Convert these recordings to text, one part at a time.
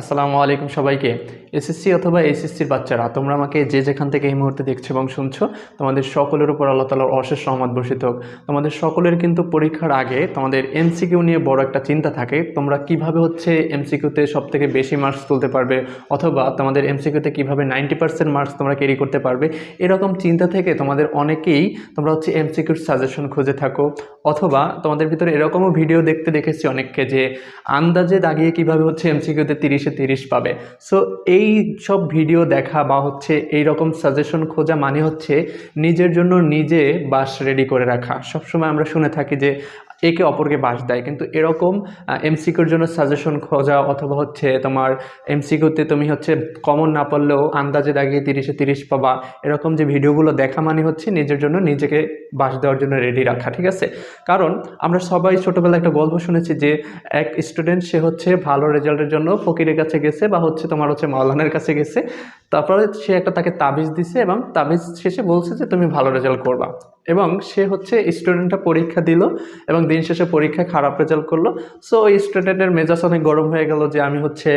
আসসালামু আলাইকুম সবাইকে। এসএসসি অথবা এইচএসসির বাচ্চারা, তোমরা আমাকে যে যেখান থেকে এই মুহূর্তে দেখছ এবং শুনছো, তোমাদের সকলের উপর আল্লাহ তালার অশেষ রহমত বসিত হোক। তোমাদের সকলের কিন্তু পরীক্ষার আগে তোমাদের এমসিকিউ নিয়ে বড় একটা চিন্তা থাকে, তোমরা কীভাবে হচ্ছে এমসিকিউতে সব থেকে বেশি মার্কস তুলতে পারবে, অথবা তোমাদের এমসিকিউতে কীভাবে নাইনটি পার্সেন্ট মার্কস তোমরা ক্যারি করতে পারবে, এরকম চিন্তা থেকে তোমাদের অনেকেই তোমরা হচ্ছে এমসিকিউর সাজেশন খুঁজে থাকো। অথবা তোমাদের ভিতরে এরকমও ভিডিও দেখতে দেখেছি অনেককে যে আন্দাজে দাঁড়িয়ে কীভাবে হচ্ছে এমসিকিউতে তিরিশে তিরিশ পাবে। সো এই সব ভিডিও দেখা বা হচ্ছে এই রকম সাজেশন খোঁজা মানে হচ্ছে নিজের জন্য নিজে বাস রেডি করে রাখা। সবসময় আমরা শুনে থাকি যে একে অপরকে বাস দেয়। কিন্তু এরকম এমসিকিউর জন্য সাজেশন খোঁজা অথবা হচ্ছে তোমার এমসিকিউতে তুমি হচ্ছে কমন না পারলেও আন্দাজে দাগিয়ে তিরিশে তিরিশ পাবা। এরকম যে ভিডিওগুলো দেখা মানে হচ্ছে নিজের জন্য নিজেকে বাস দেওয়ার জন্য রেডি রাখা, ঠিক আছে? কারণ আমরা সবাই ছোটোবেলায় একটা গল্প শুনেছি যে এক স্টুডেন্ট সে হচ্ছে ভালো রেজাল্টের জন্য ফকিরের কাছে গেছে বা হচ্ছে তোমার হচ্ছে মাওলানের কাছে গেছে। তারপরে সে একটা তাকে তাবিজ দিছে এবং তাবিজ শেষে বলছে যে তুমি ভালো রেজাল্ট করবা। এবং সে হচ্ছে স্টুডেন্টটা পরীক্ষা দিল এবং দিন শেষে পরীক্ষায় খারাপ রেজাল্ট করল। সো ওই স্টুডেন্টের মেজাজ অনেক গরম হয়ে গেল যে আমি হচ্ছে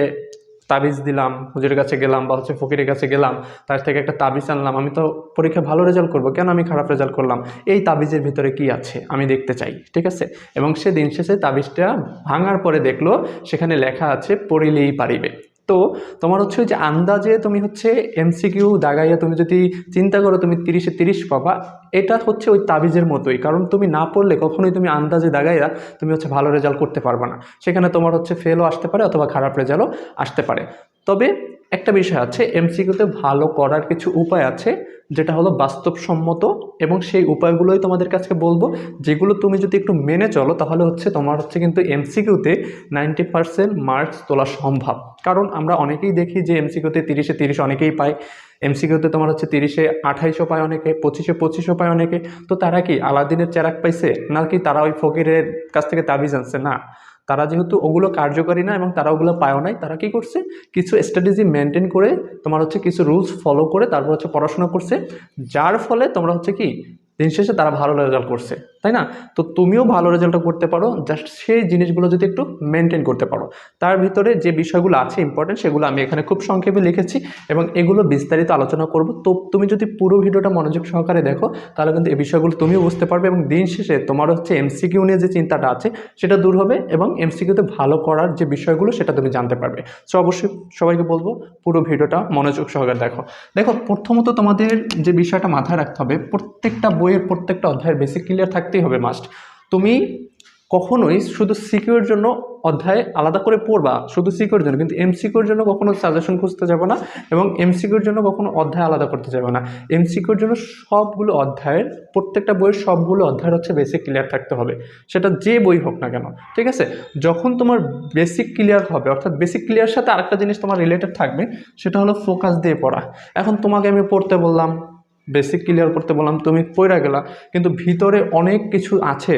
তাবিজ দিলাম, হুজুরের কাছে গেলাম বা হচ্ছে ফকিরের কাছে গেলাম, তার থেকে একটা তাবিজ আনলাম, আমি তো পরীক্ষা ভালো রেজাল্ট করব, কেন আমি খারাপ রেজাল্ট করলাম? এই তাবিজের ভিতরে কি আছে? আমি দেখতে চাই, ঠিক আছে? এবং সে দিন শেষে তাবিজটা ভাঙার পরে দেখল, সেখানে লেখা আছে, পড়িলেই পারিবে। তো তোমার হচ্ছে যে আন্দাজে তুমি হচ্ছে এমসিকিউ দাগাইয়া তুমি যদি চিন্তা করো তুমি তিরিশে তিরিশ পাবা, এটা হচ্ছে ওই তাবিজের মতোই। কারণ তুমি না পড়লে কখনোই তুমি আন্দাজে দাগাইয়া তুমি হচ্ছে ভালো রেজাল্ট করতে পারবে না। সেখানে তোমার হচ্ছে ফেলও আসতে পারে অথবা খারাপ রেজাল্টও আসতে পারে। তবে একটা বিষয় আছে এমসিকিউতে ভালো করার কিছু উপায় আছে। যেটা হলো বাস্তবসম্মত এবং সেই উপায়গুলোই তোমাদের কাছে বলব, যেগুলো তুমি যদি একটু মেনে চলো তাহলে হচ্ছে তোমার হচ্ছে কিন্তু এমসিকিউতে নাইনটি পার্সেন্ট মার্কস তোলা সম্ভব। কারণ আমরা অনেকেই দেখি যে এমসিকিউতে তিরিশে তিরিশ অনেকেই পায়, এমসিকিউতে তোমার হচ্ছে তিরিশে আঠাইশও পায় অনেকে, পঁচিশে পঁচিশও পায় অনেকে। তো তারা কি আলাদিনের চেরাক পাইছে? নাকি তারা ওই ফকিরের কাছ থেকে তাবিজ আনছে? না। তারা যেহেতু ওগুলো কার্যকরী না এবং তারা ওগুলো পায়ও নাই, তারা কি করছে? কিছু স্ট্র্যাটেজি মেনটেন করে তোমার হচ্ছে কিছু রুলস ফলো করে তারপর হচ্ছে পড়াশোনা করছে। যার ফলে তোমরা হচ্ছে কি, দিন শেষে তারা ভালো রেজাল্ট করছে। তাই না? তো তুমিও ভালো রেজাল্টটা করতে পারো জাস্ট সেই জিনিসগুলো যদি একটু মেনটেন করতে পারো। তার ভিতরে যে বিষয়গুলো আছে ইম্পর্টেন্ট সেগুলো আমি এখানে খুব সংক্ষেপে লিখেছি এবং এগুলো বিস্তারিত আলোচনা করব। তো তুমি যদি পুরো ভিডিওটা মনোযোগ সহকারে দেখো, তাহলে কিন্তু এই বিষয়গুলো তুমিও বুঝতে পারবে এবং দিন শেষে তোমার হচ্ছে এমসিকিউ নিয়ে যে চিন্তাটা আছে, সেটা দূর হবে এবং এমসিকিউতে ভালো করার যে বিষয়গুলো, সেটা তুমি জানতে পারবে। সো অবশ্যই সবাইকে বলব, পুরো ভিডিওটা মনোযোগ সহকারে দেখো। দেখো, প্রথমত তোমাদের যে বিষয়টা মাথায় রাখতে হবে, প্রত্যেকটা বইয়ের প্রত্যেকটা অধ্যায়ের বেসিক ক্লিয়ার থাকতেই হবে মাস্ট তুমি কখনোই শুধু সিকিউর জন্য অধ্যায় আলাদা করে পড়বা, শুধু সিকিউর জন্য, কিন্তু এমসিকিউর জন্য কখনো সাজেশন খুঁজতে যাবে না এবং এমসিকিউর জন্য কখনো অধ্যায় আলাদা করতে যাবে না। এমসিকিউর জন্য সবগুলো অধ্যায়ের, প্রত্যেকটা বইয়ের সবগুলো অধ্যায়ের হচ্ছে বেসিক ক্লিয়ার থাকতে হবে। সেটা যে বই হোক না কেন, ঠিক আছে? যখন তোমার বেসিক ক্লিয়ার হবে, অর্থাৎ বেসিক ক্লিয়ার সাথে আরেকটা জিনিস তোমার রিলেটেড থাকবে, সেটা হলো ফোকাস দিয়ে পড়া। এখন তোমাকে আমি পড়তে বললাম বেসিক ক্লিয়ার করতে বললাম, তুমি পড়ে গেলা, কিন্তু ভিতরে অনেক কিছু আছে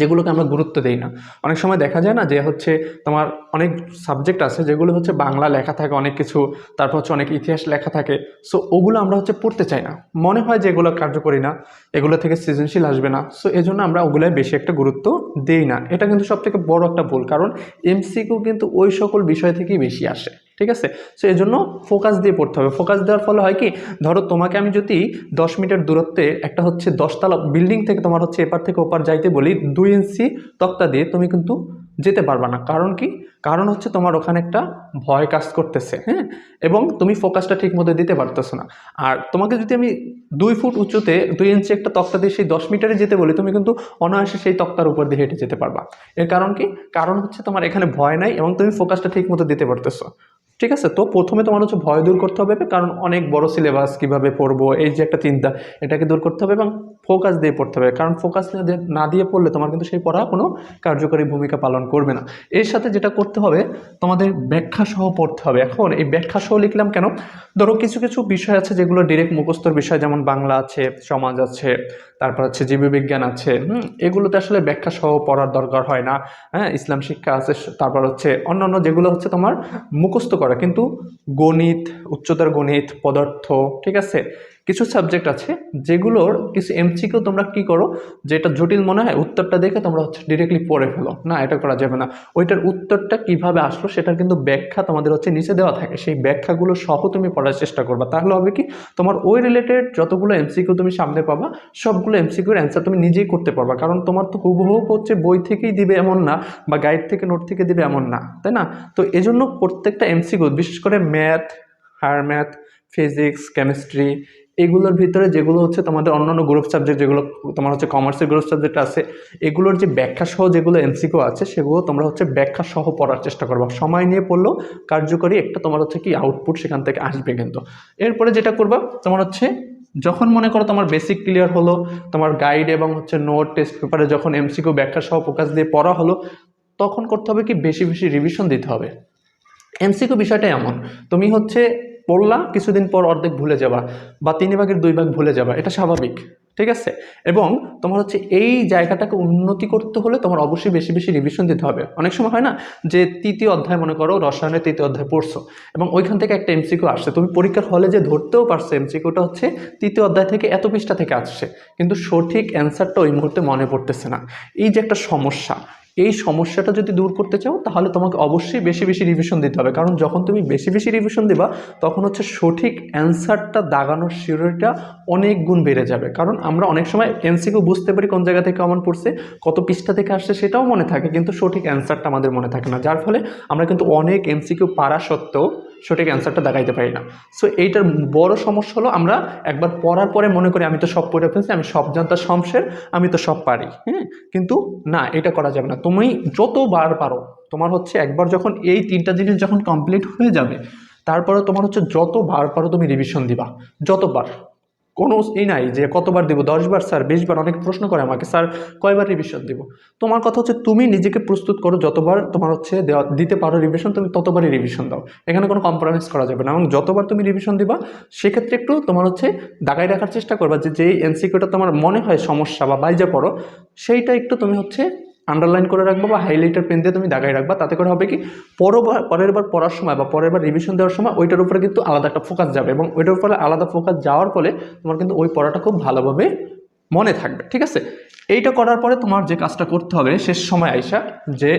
যেগুলোকে আমরা গুরুত্ব দিই না। অনেক সময় দেখা যায় না যে হচ্ছে তোমার অনেক সাবজেক্ট আছে যেগুলো হচ্ছে বাংলা লেখা থাকে অনেক কিছু, তারপর হচ্ছে অনেক ইতিহাস লেখা থাকে সো ওগুলো আমরা হচ্ছে পড়তে চাই না। মনে হয় যে এগুলো কার্যকরী না, এগুলো থেকে সৃজনশীল আসবে না সো এই জন্য আমরা ওগুলোয় বেশি একটা গুরুত্ব দিই না। এটা কিন্তু সব থেকে বড় একটা ভুল, কারণ এমসিকিউ কিন্তু ওই সকল বিষয় থেকেই বেশি আসে। ঠিক আছে? সো এই জন্য ফোকাস দিয়ে পড়তে হবে। ফোকাস দেওয়ার ফলে হয় কি? ধরো তোমাকে আমি যদি দশ মিটার দূরত্বে একটা হচ্ছে দশতলা বিল্ডিং থেকে তোমার হচ্ছে এপার থেকে ওপার যাইতে বলি, দুই ইঞ্চি তক্তা দিয়ে তুমি কিন্তু যেতে পারবা না। কারণ কি? কারণ হচ্ছে তোমার ওখানে একটা ভয় কাজ করতেছে হ্যাঁ? এবং তুমি ফোকাসটা ঠিক মতো দিতে পারতেছো না। আর তোমাকে যদি আমি দুই ফুট উঁচুতে দুই ইঞ্চি একটা তক্তা দিয়ে সেই দশ মিটারে যেতে বলি, তুমি কিন্তু অনায়াসে সেই তক্তার উপর দিয়ে হেঁটে যেতে পারবা। এর কারণ কি? কারণ হচ্ছে তোমার এখানে ভয় নাই এবং তুমি ফোকাসটা ঠিক মতো দিতে পারতেছো। ঠিক আছে? তো প্রথমে তোমার হচ্ছে ভয় দূর করতে হবে, কারণ অনেক বড় সিলেবাস কীভাবে পড়ব, এই যে একটা চিন্তা, এটাকে দূর করতে হবে এবং ফোকাস দিয়ে পড়তে হবে। কারণ ফোকাস না দিয়ে পড়লে তোমার কিন্তু সেই পড়া কোনো কার্যকরী ভূমিকা পালন করবে না। এর সাথে যেটা করতে হবে, তোমাদের ব্যাখ্যা সহ পড়তে হবে। এখন এই ব্যাখ্যা সহ লিখলাম কেন? ধরো কিছু কিছু বিষয় আছে যেগুলো ডিরেক্ট মুখস্থর বিষয়, যেমন বাংলা আছে, সমাজ আছে, তারপর হচ্ছে জীববিজ্ঞান আছে, হুম? এগুলোতে আসলে ব্যাখ্যা সহ পড়ার দরকার হয় না। হ্যাঁ ইসলাম শিক্ষা আছে, তারপর হচ্ছে অন্যান্য যেগুলো হচ্ছে তোমার মুখস্থ করা। কিন্তু গণিত উচ্চতর গণিত পদার্থ ঠিক আছে? কিছু সাবজেক্ট আছে যেগুলোর কিছু এমসিকিউ তোমরা কি করো, যেটা জটিল মনে হয়, উত্তরটা দেখে তোমরা হচ্ছে ডিরেক্টলি পড়ে ফেলো। না, এটা করা যাবে না। ওইটার উত্তরটা কীভাবে আসলো, সেটার কিন্তু ব্যাখ্যা তোমাদের হচ্ছে নিচে দেওয়া থাকে। সেই ব্যাখ্যাগুলো সহ তুমি পড়ার চেষ্টা করবা। তাহলে হবে কি, তোমার ওই রিলেটেড যতগুলো এমসিকিউ তুমি সামনে পাবা, সবগুলো এমসিকিউর অ্যান্সার তুমি নিজেই করতে পারবা। কারণ তোমার তো হুবহু হচ্ছে বই থেকেই দিবে এমন না, বা গাইড থেকে নোট থেকে দিবে এমন না। তাই না? তো এজন্য প্রত্যেকটা এমসিকিউ বিশেষ করে math higher math physics chemistry এগুলোর ভিতরে যেগুলো হচ্ছে তোমাদের অন্যান্য গ্রুপ সাবজেক্ট যেগুলো, তোমার হচ্ছে কমার্সের গ্রুপ সাবজেক্ট আছে, এগুলোর যে ব্যাখ্যা সহ যেগুলো এমসিকিউ আছে, সেগুলো তোমরা হচ্ছে ব্যাখ্যা সহ পড়ার চেষ্টা করবা। সময় নিয়ে পড়লেও কার্যকরী একটা তোমার হচ্ছে কি আউটপুট সেখান থেকে আসবে কিন্তু। এরপরে যেটা করবা, তোমার হচ্ছে যখন মনে করো তোমার বেসিক ক্লিয়ার হলো, তোমার গাইড এবং হচ্ছে নোট টেস্ট পেপারে যখন এমসিকিউ ব্যাখ্যা সহ ফোকাস দিয়ে পড়া হলো, তখন করতে হবে কি বেশি বেশি রিভিশন দিতে হবে। এমসিকিউ বিষয়টা এমন, তুমি হচ্ছে পড়লা, কিছুদিন পর অর্ধেক ভুলে যাবা বা তিন ভাগের দুই ভাগ ভুলে যাবা, এটা স্বাভাবিক, ঠিক আছে? এবং তোমার হচ্ছে এই জায়গাটাকে উন্নতি করতে হলে তোমার অবশ্যই বেশি বেশি রিভিশন দিতে হবে। অনেক সময় হয় না যে তৃতীয় অধ্যায় মনে করো, রসায়নের তৃতীয় অধ্যায় পড়ছো এবং ওইখান থেকে একটা এমসিকিউ আসছে। তুমি পরীক্ষার হলে যে ধরতেও পারছ এমসিকিউটা হচ্ছে তৃতীয় অধ্যায় থেকে এত পৃষ্ঠা থেকে আসছে। কিন্তু সঠিক অ্যান্সারটা ওই মুহূর্তে মনে পড়তেছে না। এই যে একটা সমস্যা এই সমস্যাটা যদি দূর করতে চাও, তাহলে তোমাকে অবশ্যই বেশি বেশি রিভিশন দিতে হবে। কারণ যখন তুমি বেশি বেশি রিভিশন দিবা, তখন হচ্ছে সঠিক অ্যান্সারটা দাগানোর সিওরিটা অনেক গুণ বেড়ে যাবে। কারণ আমরা অনেক সময় এমসিকিউ বুঝতে পারি কোন জায়গা থেকে কেমন পড়ছে, কত পৃষ্ঠা থেকে আসছে সেটাও মনে থাকে, কিন্তু সঠিক অ্যান্সারটা আমাদের মনে থাকে না। যার ফলে আমরা কিন্তু অনেক এমসিকিউ পারা সত্ত্বেও সঠিক অ্যান্সারটা দেখাইতে পারি না। সো এইটার বড় সমস্যা হলো আমরা একবার পড়ার পরে মনে করি, আমি তো সব পড়ে ফেলছি, আমি সব জানতার শমশের আমি তো সব পারি। হ্যাঁ? কিন্তু না, এটা করা যাবে না। তুমি যতবার পারো, তোমার হচ্ছে একবার যখন এই তিনটা জিনিস যখন কমপ্লিট হয়ে যাবে, তারপরে তোমার হচ্ছে যতবার পারো তুমি রিভিশন দিবা। যতবার। কোনো এই নাই যে কতবার দিব? দশবার স্যার বিশবার অনেক প্রশ্ন করে আমাকে স্যার কয়বার রিভিশন দিব? তোমার কথা হচ্ছে তুমি নিজেকে প্রস্তুত করো, যতবার তোমার হচ্ছে দেওয়া দিতে পারো রিভিশন তুমি ততবারই রিভিশন দাও। এখানে কোনো কম্প্রোমাইজ করা যাবে না এবং যতবার তুমি রিভিশন দিবা, সেক্ষেত্রে একটু তোমার হচ্ছে দাগায় রাখার চেষ্টা করবা যে, যেই এনসিকিউটা তোমার মনে হয় সমস্যা বা বাইজা পড়ো, সেইটা একটু তুমি হচ্ছে আন্ডারলাইন করে রাখবা বা হাইলাইটার পেন দিয়ে তুমি দাগায় রাখবা, তাতে করে হবে কি পরবার পরের বার পড়ার সময় বা পরের বার রিভিশন দেওয়ার সময় ওইটার উপরে কিন্তু আলাদা একটা ফোকাস যাবে এবং ওইটার উপরে আলাদা ফোকাস যাওয়ার ফলে তোমার কিন্তু ওই পড়াটা খুব ভালোভাবে মনে থাকবে, ঠিক আছে? এইটা করার পরে তোমার যে কাজটা করতে হবে, শেষ সময় আইসা যে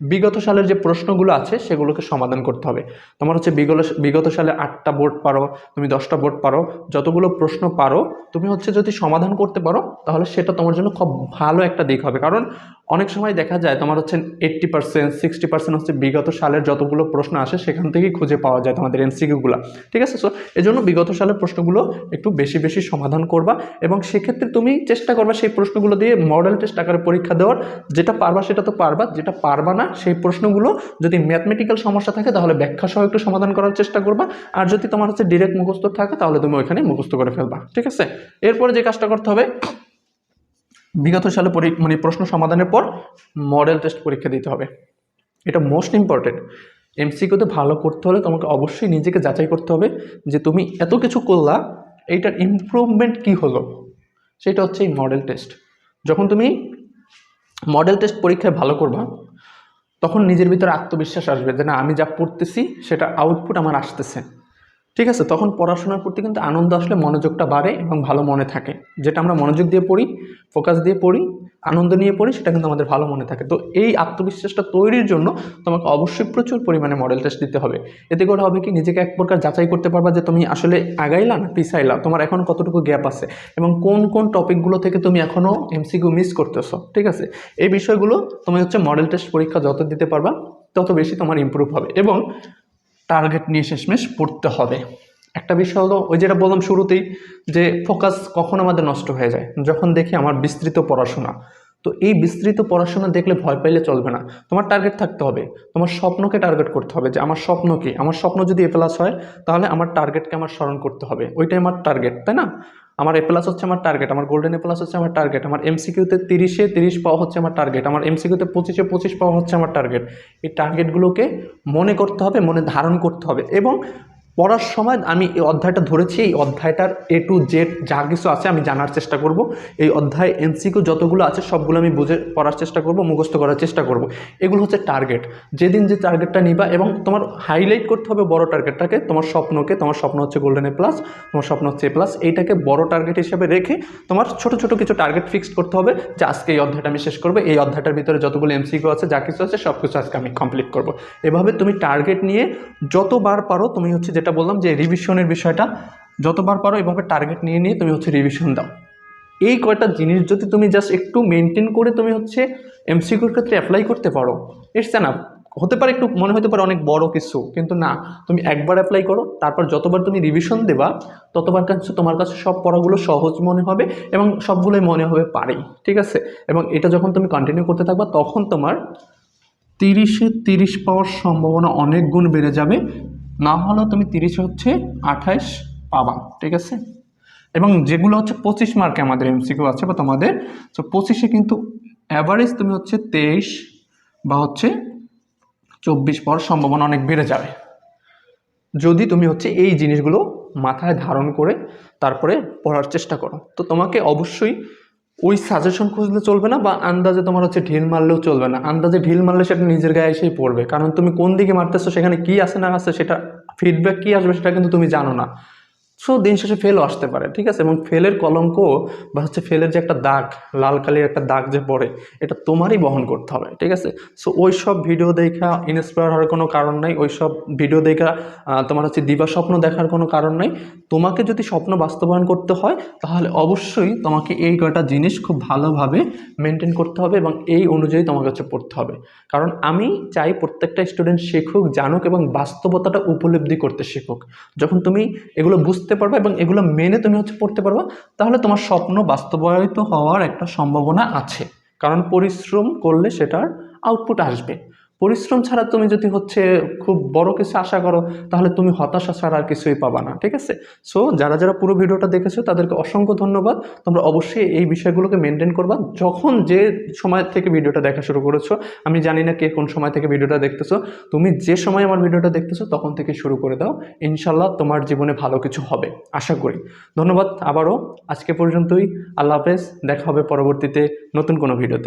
বিগত সালের যে প্রশ্নগুলো আছে, সেগুলোকে সমাধান করতে হবে। তোমার হচ্ছে বিগত বিগত সালে আটটা বোর্ড পারো, তুমি দশটা বোর্ড পারো, যতগুলো প্রশ্ন পারো, তুমি হচ্ছে যদি সমাধান করতে পারো, তাহলে সেটা তোমার জন্য খুব ভালো একটা দিক হবে। কারণ অনেক সময় দেখা যায় তোমার হচ্ছে এইট্টি পার্সেন্ট সিক্সটি পার্সেন্ট হচ্ছে বিগত সালের যতগুলো প্রশ্ন আসে, সেখান থেকেই খুঁজে পাওয়া যায় তোমাদের এমসিকিউগুলো ঠিক আছে? সো এই জন্য বিগত সালের প্রশ্নগুলো একটু বেশি বেশি সমাধান করবা এবং সেক্ষেত্রে তুমি চেষ্টা করবা সেই প্রশ্নগুলো দিয়ে মডেল টেস্ট আকারে পরীক্ষা দেওয়ার। যেটা পারবা সেটা তো পারবা, যেটা পারবা না সেই প্রশ্নগুলো যদি ম্যাথমেটিক্যাল সমস্যা থাকে, তাহলে ব্যাখ্যা সহ একটু সমাধান করার চেষ্টা করবা। আর যদি তোমার হচ্ছে ডিরেক্ট মুখস্থ থাকে, তাহলে তুমি ওইখানে মুখস্থ করে ফেলবা। ঠিক আছে? এরপরে যে কাজটা করতে হবে, বিগত সালে মানে প্রশ্ন সমাধানের পর মডেল টেস্ট পরীক্ষা দিতে হবে। এটা মোস্ট ইম্পর্টেন্ট এমসিকিউতে ভালো করতে হলে তোমাকে অবশ্যই নিজেকে যাচাই করতে হবে যে তুমি এত কিছু করলা, এইটার ইমপ্রুভমেন্ট কি হলো? সেটা হচ্ছে এই মডেল টেস্ট যখন তুমি মডেল টেস্ট পরীক্ষায় ভালো করবা তখন নিজের ভিতরে আত্মবিশ্বাস আসবে যে না আমি যা পড়তেছি সেটা আউটপুট আমার আসতেছে। ঠিক আছে? তখন পড়াশোনার প্রতি কিন্তু আনন্দ আসলে মনোযোগটা বাড়ে এবং ভালো মনে থাকে। যেটা আমরা মনোযোগ দিয়ে পড়ি ফোকাস দিয়ে পড়ি, আনন্দ নিয়ে পড়ি, সেটা কিন্তু আমাদের ভালো মনে থাকে। তো এই আত্মবিশ্বাসটা তৈরির জন্য তোমাকে অবশ্যই প্রচুর পরিমাণে মডেল টেস্ট দিতে হবে। এতে করে হবে কি, নিজেকে এক প্রকার যাচাই করতে পারবা যে তুমি আসলে আগাইলা না পিছাইলা? তোমার এখন কতটুকু গ্যাপ আছে? এবং কোন কোন টপিকগুলো থেকে তুমি এখনও এমসিকিউ মিস করতেছো? ঠিক আছে? এই বিষয়গুলো তুমি হচ্ছে মডেল টেস্ট পরীক্ষা যত দিতে পারবা, তত বেশি তোমার ইম্প্রুভ হবে। এবং টার্গেট নিয়ে শেষমেশ পড়তে হবে। একটা বিষয় হলো, ওই যেটা বললাম শুরুতেই, যে ফোকাস কখন আমাদের নষ্ট হয়ে যায়? যখন দেখি আমার বিস্তৃত পড়াশোনা। তো এই বিস্তৃত পড়াশোনা দেখলে ভয় পাইলে চলবে না। তোমার টার্গেট থাকতে হবে। তোমার স্বপ্নকে টার্গেট করতে হবে যে, আমার স্বপ্ন কি? আমার স্বপ্ন যদি এ প্লাস হয়, তাহলে আমার টার্গেটকে আমার স্মরণ করতে হবে। ওইটাই আমার টার্গেট তাই না? আমার এ প্লাস হচ্ছে আমার টার্গেট আমার গোল্ডেন এ প্লাস হচ্ছে আমার টার্গেট আমার এমসিকিউতে তিরিশে তিরিশ পাওয়া হচ্ছে আমার টার্গেট আমার এমসিকিউতে পঁচিশে পঁচিশ পাওয়া হচ্ছে আমার টার্গেট এই টার্গেটগুলোকে মনে করতে হবে, মনে ধারণ করতে হবে এবং পড়ার সময় আমি এই অধ্যায়টা ধরেছি, এই অধ্যায়টার এ টু জেড যা কিছু আছে আমি জানার চেষ্টা করব। এই অধ্যায় এমসিকিউ যতগুলো আছে সবগুলো আমি বুঝে পড়ার চেষ্টা করব, মুখস্থ করার চেষ্টা করব। এগুলো হচ্ছে টার্গেট যেদিন যে টার্গেটটা নিবা এবং তোমার হাইলাইট করতে হবে বড় টার্গেটটাকে তোমার স্বপ্নকে, তোমার স্বপ্ন হচ্ছে গোল্ডেন এ প্লাস তোমার স্বপ্ন হচ্ছে এ প্লাস এইটাকে বড় টার্গেট হিসেবে রেখে তোমার ছোট ছোট কিছু টার্গেট ফিক্সড করতে হবে যে আজকে এই অধ্যায়টা আমি শেষ করব। এই অধ্যায়টার ভিতরে যতগুলো এমসিকিউ আছে, যা কিছু আছে সব কিছু আজকে আমি কমপ্লিট করব। এভাবে তুমি টার্গেট নিয়ে যতবার পারো তুমি হচ্ছে যেটা বললাম যে রিভিশনের বিষয়টা যতবার পারো এভাবে টার্গেট নিয়ে নিয়ে তুমি হচ্ছে রিভিশন দাও। এই কয়টা জিনিস যদি তুমি জাস্ট একটু মেনটেন করে তুমি হচ্ছে এমসিকিউর ক্ষেত্রে অ্যাপ্লাই করতে পারো ইটস না হতে পারে একটু, মনে হতে পারে অনেক বড় কিছু, কিন্তু না, তুমি একবার অ্যাপ্লাই করো, তারপর যতবার তুমি রিভিশন দেবা, ততবার কাছে তোমার কাছে সব পড়াগুলো সহজ মনে হবে এবং সবগুলোই মনে হবে পারেই, ঠিক আছে? এবং এটা যখন তুমি কন্টিনিউ করতে থাকবা, তখন তোমার তিরিশে তিরিশ পাওয়ার সম্ভাবনা অনেক গুণ বেড়ে যাবে। না হলেও তুমি তিরিশে হচ্ছে আঠাইশ পাবা, ঠিক আছে? এবং যেগুলো হচ্ছে পঁচিশ মার্কে আমাদের এমসিকিউ আছে বা তোমাদের, তো পঁচিশে কিন্তু অ্যাভারেজ তুমি হচ্ছে তেইশ বা হচ্ছে চব্বিশ পাওয়ার সম্ভাবনা অনেক বেড়ে যাবে। যদি তুমি হচ্ছে এই জিনিসগুলো মাথায় ধারণ করে তারপরে পড়ার চেষ্টা করো, তো তোমাকে অবশ্যই ওই সাজেশন খুঁজলে চলবে না বা আন্দাজে তোমার হচ্ছে ঢিল মারলেও চলবে না। আন্দাজে ঢিল মারলে সেটা নিজের গায়ে এসেই পড়বে। কারণ তুমি কোন দিকে মারতেছো, সেখানে কি আছে না আছে সেটা ফিডব্যাক কি আসবে সেটা কিন্তু তুমি জানো না। সো দিন শেষে ফেলও আসতে পারে, ঠিক আছে? এবং ফেলের কলঙ্ক বা হচ্ছে ফেলের যে একটা দাগ, লাল কালির একটা দাগ যে পড়ে, এটা তোমারই বহন করতে হবে, ঠিক আছে? সো ওই সব ভিডিও দেখা ইন্সপায়ার হওয়ার কোনো কারণ নাই, ওই সব ভিডিও দেখা তোমার হচ্ছে দিবা স্বপ্ন দেখার কোনো কারণ নাই। তোমাকে যদি স্বপ্ন বাস্তবায়ন করতে হয়, তাহলে অবশ্যই তোমাকে এই কয়টা জিনিস খুব ভালোভাবে মেনটেন করতে হবে এবং এই অনুযায়ী তোমাকে হচ্ছে পড়তে হবে। কারণ আমি চাই প্রত্যেকটা স্টুডেন্ট শিখুক, জানুক এবং বাস্তবতাটা উপলব্ধি করতে শিখুক। যখন তুমি এগুলো বুঝতে পারবে এবং এগুলো মেনে তুমি হচ্ছে পড়তে পারবা, তাহলে তোমার স্বপ্ন বাস্তবায়িত হওয়ার একটা সম্ভাবনা আছে। কারণ পরিশ্রম করলে সেটার আউটপুট আসবে। পরিশ্রম ছাড়া তুমি যদি হচ্ছে খুব বড় কিছু আশা করো, তাহলে তুমি হতাশা ছাড়া আর কিছুই পাবা না, ঠিক আছে? সো যারা যারা পুরো ভিডিওটা দেখেছ, তাদেরকে অসংখ্য ধন্যবাদ। তোমরা অবশ্যই এই বিষয়গুলোকে মেনটেন করবা। যখন যে সময় থেকে ভিডিওটা দেখা শুরু করেছ, আমি জানি না কে কোন সময় থেকে ভিডিওটা দেখতেছো, তুমি যে সময় আমার ভিডিওটা দেখতেছো, তখন থেকে শুরু করে দাও। ইনশাল্লাহ তোমার জীবনে ভালো কিছু হবে, আশা করি। ধন্যবাদ আবারও। আজকে পর্যন্তই। আল্লাহ হাফেজ। দেখা হবে পরবর্তীতে নতুন কোনো ভিডিওতে।